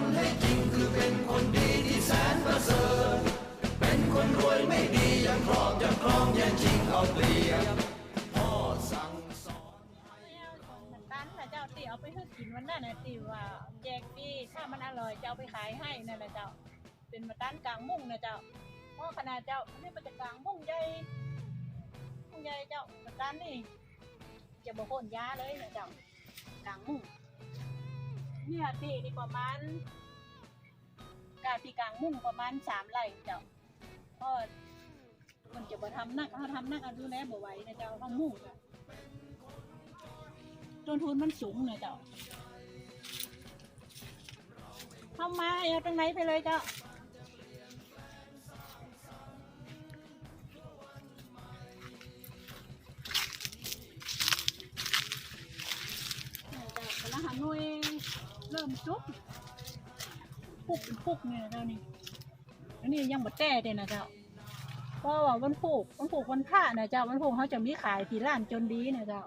นคนให้จริงคือเป็นคนดีที่แสนประเสริฐ เป็นคนรวยไม่ดียังครอบยังครองยังจริงเอาเปรียบพ่อสั่งสอนมันตันนะเจ้าตีเอาไปให้กินวันนั้นนะตีว่าแจกดีถ้ามันอร่อยจะเอาไปขายให้นั่นนะเจ้า เป็นมาตันกลางมุ่งนะเจ้าเพราะขนาดเจ้าอันนี้มันจะกลางมุ่งใหญ่มุ่งใหญ่เจ้ามาตันนี่จะบอกคนยาเลยนะเจ้ากลางมุ่ง เนี่ยตีนี่ประมาณกาตีกลางมุ่งประมาณสามไร่เจ้าพราะมันจะมาทำนักเขาทำนักเอาดูแลบ่ไหวนะเจ้าต้องมุ่งจ้ะต้นทุนมันสูงเนี่ยเจ้าเข้ามาเอาตรงไหนไปเลยเจ้าเนี่ยเจ้ากำลังหาหน่วย เริ่มจุกปุกเป็นปุกเนี่ยเจ้านี่อันนี้ยังบดแต่เด้นะเจ้าเพราะว่าวันผูกวันผูกวันพระนะเจ้าวันผูกเขาจะมีขายที่ร้านจนดีนะเจ้า